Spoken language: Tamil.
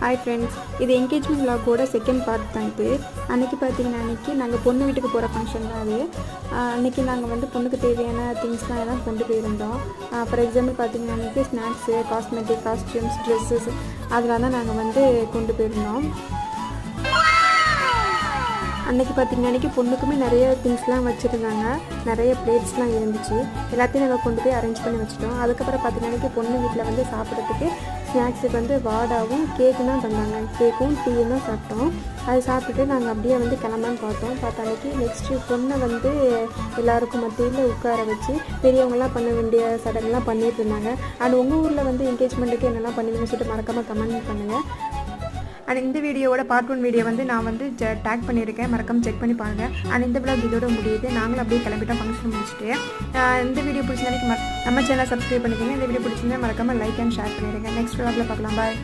ஹாய் ஃப்ரெண்ட்ஸ் இது என்கேஜ்மெண்ட் விலாகோட செகண்ட் பார்ட் தான் இது. அன்றைக்கி பார்த்தீங்கன்னா அன்றைக்கி நாங்கள் பொண்ணு வீட்டுக்கு போகிற ஃபங்க்ஷன் தான் அது. அன்றைக்கி நாங்கள் வந்து பொண்ணுக்கு தேவையான திங்ஸ்லாம் எல்லாம் கொண்டு போயிருந்தோம். ஃபார் எக்ஸாம்பிள் பார்த்தீங்கன்னா அன்றைக்கி ஸ்நாக்ஸு காஸ்மெட்டிக் காஸ்டியூம்ஸ் ட்ரெஸ்ஸஸ் அதெல்லாம் தான் நாங்கள் வந்து கொண்டு போயிருந்தோம். அன்றைக்கி பார்த்தீங்கன்னா அன்றைக்கி பொண்ணுக்குமே நிறைய திங்ஸ்லாம் வச்சுருந்தாங்க. நிறைய பிளேட்ஸ்லாம் இருந்துச்சு. எல்லாத்தையும் நாங்கள் கொண்டு போய் அரேஞ்ச் பண்ணி வச்சுட்டோம். அதுக்கப்புறம் பார்த்திங்க அன்றைக்கி பொண்ணு வீட்டில் வந்து சாப்பிட்றதுக்கு ஸ்நாக்ஸுக்கு வந்து வாடாவும் கேக்கு தான் தந்தாங்க. கேக்கும் டீயும் தான் சாப்பிட்டோம். அது சாப்பிட்டுட்டு நாங்கள் அப்படியே வந்து கிளம்பான்னு பார்த்தோம். பார்த்தா அன்றைக்கி நெக்ஸ்ட்டு பொண்ணை வந்து எல்லாருக்கும் மத்தியில் உட்கார வச்சு பெரியவங்களாம் பண்ண வேண்டிய சடங்குலாம் பண்ணிட்டு இருந்தாங்க. அண்ட் உங்கள் ஊரில் வந்து என்கேஜ்மெண்ட்டுக்கு என்னெல்லாம் பண்ணுவீங்கன்னு சொல்லிட்டு மறக்காமல் கமெண்ட் பண்ணுங்கள் அண்ட் இந்த வீடியோவோட பார்ட் ஒன் வீடியோ வந்து நான் வந்து டேக் பண்ணியிருக்கேன். மறக்காம செக் பண்ணி பாருங்கள் அண்ட் இந்த விளாக் இதோட முடியுது. நாங்களும் அப்படியே கிளம்பிட்டோம் ஃபங்க்ஷன் முடிச்சுட்டு. இந்த வீடியோ பிடிச்சிருந்தா நம்ம சேனல் சப்ஸ்கிரைப் பண்ணிக்கோங்க. இந்த வீடியோ பிடிச்சிருந்தா மறக்காம லைக் அண்ட் ஷேர் பண்ணிடுங்க நெக்ஸ்ட் விளாக்ல பார்க்கலாம். பாய்